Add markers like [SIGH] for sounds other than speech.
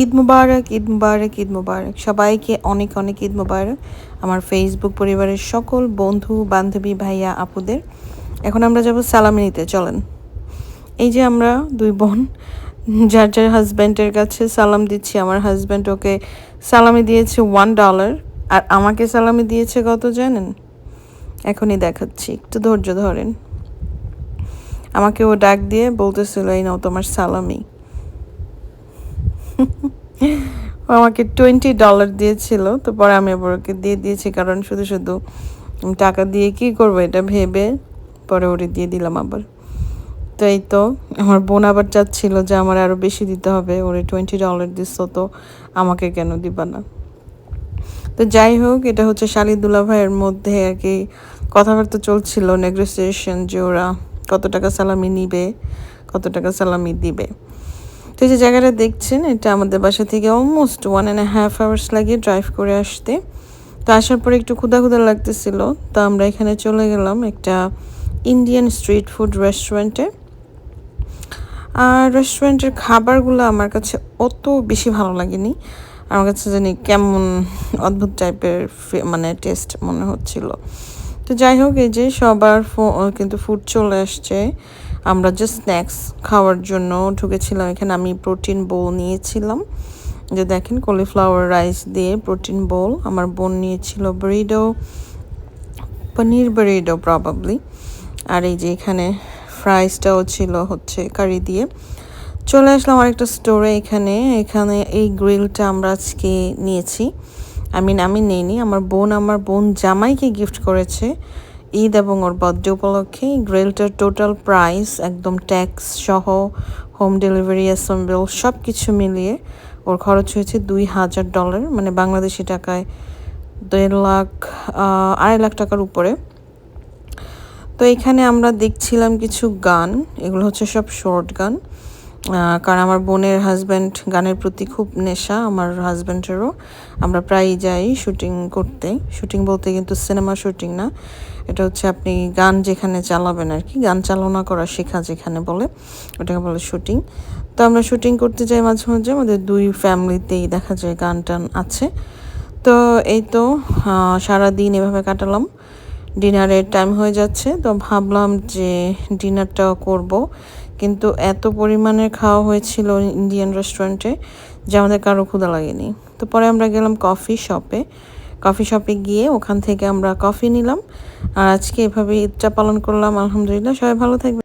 ঈদ মুবারক ঈদ মুবারক ঈদ মুবারক। সবাইকে অনেক অনেক ঈদ মুবারক। আমার ফেসবুক পরিবারের সকল বন্ধু, বান্ধবী, ভাইয়া, আপুদের। এখন আমরা যাব সালামি নিতে, চলেন। এই যে আমরা দুই বোন, যার যার হাজব্যান্ডের কাছে সালাম দিচ্ছি। আমার হাজব্যান্ড ওকে সালামি দিয়েছে ওয়ান ডলার আর আমাকে সালামি দিয়েছে কত জানেন? এখনই দেখাচ্ছি, একটু ধৈর্য ধরেন। আমাকে ও ডাক দিয়ে বলতেছিল, এই নাও তোমার সালামি। [LAUGHS] ও আমাকে টোয়েন্টি ডলার দিয়েছিল, তো পরে আমি আবার ওকে দিয়ে দিয়েছি, কারণ শুধু শুধু টাকা দিয়ে কি করব এটা ভেবে পরে ওরে দিয়ে দিলাম আবার। তো এই তো, আমার বোন আবার চাচ্ছিল যে আমার আরও বেশি দিতে হবে, ওরে টোয়েন্টি ডলার দিচ্ছ তো আমাকে কেন দিবা না। তো যাই হোক, এটা হচ্ছে শালিদুল্লা ভাইয়ের মধ্যে আর কি কথাবার্তা চলছিল নেগোসিয়েশন যে ওরা কত টাকা সালামি নিবে, কত টাকা সালামি দিবে। এই যে জায়গাটা দেখছেন, এটা আমাদের বাসা থেকে almost one and half hours লাগে ড্রাইভ করে আসতে। তো আসার পরে একটু ক্ষুদা ক্ষুদা লাগতেছিল, তো আমরা এখানে চলে গেলাম একটা ইন্ডিয়ান স্ট্রিট ফুড রেস্টুরেন্টে আর রেস্টুরেন্টের খাবারগুলো আমার কাছে অত বেশি ভালো লাগেনি। আমার কাছে জানি কেমন অদ্ভুত টাইপের মানে টেস্ট মনে হচ্ছিল। তো যাই হোক, এই যে সবার কিন্তু ফুড চলে আসছে। আমরা যে স্ন্যাক্স খাওয়ার জন্য ঢুকেছিলাম। এখানে আমি প্রোটিন বোল নিয়েছিলাম। যে দেখেন কলিফ্লাওয়ার রাইস দিয়ে প্রোটিন বোল আমার বোন নিয়েছিল ব্রিডো পনির ব্রিডো প্রবাবলি আর এই যে এখানে ফ্রাইসটাও ছিল হচ্ছে কারি দিয়ে। চলে আসলাম আরেকটা স্টোরে এখানে এখানে এই গ্রিলটা আমরা আজকে নিয়েছি। আই মিন আমি নেইনি। আমার বোন আমার বোন জামাইকে গিফট করেছে। ঈদ এবং ওর বার্থডে উপলক্ষে গ্রিলটার টোটাল প্রাইস একদম ট্যাক্স সহ হোম ডেলিভারি অ্যাসেম্বল সব কিছু মিলিয়ে ওর খরচ হয়েছে দুই হাজার ডলার মানে বাংলাদেশি টাকায় দেড় লাখ আড়াই লাখ টাকার উপরে। তো এখানে আমরা দেখছিলাম কিছু গান, এগুলো হচ্ছে সব শর্ট গান। কারণ আমার বোনের হাজব্যান্ড গানের প্রতি খুব নেশা, আমার হাজব্যান্ডেরও আমরা প্রায়ই যাই শুটিং করতে। শুটিং বলতে কিন্তু সিনেমা শুটিং না। এটা হচ্ছে আপনি গান যেখানে চালাবেন আর কি, গান চালনা করা শেখা যেখানে বলে, ওটাকে বলে শুটিং তো আমরা শুটিং করতে যাই মাঝে মাঝে, আমাদের দুই ফ্যামিলিতেই দেখা যায় গান টান আছে। তো এই তো সারা দিন এভাবে কাটালাম। ডিনারের টাইম হয়ে যাচ্ছে, তো ভাবলাম যে ডিনারটাও করব। কিন্তু এত পরিমাণে খাওয়া হয়েছিল ইন্ডিয়ান রেস্টুরেন্টে যে আমাদের কারও ক্ষুদা লাগেনি। তো পরে আমরা গেলাম কফি শপে কফি শপে গিয়ে ওখান থেকে আমরা কফি নিলাম। আর আজকে এভাবে ঈদটা পালন করলাম। আলহামদুলিল্লাহ, সবাই ভালো থাকবে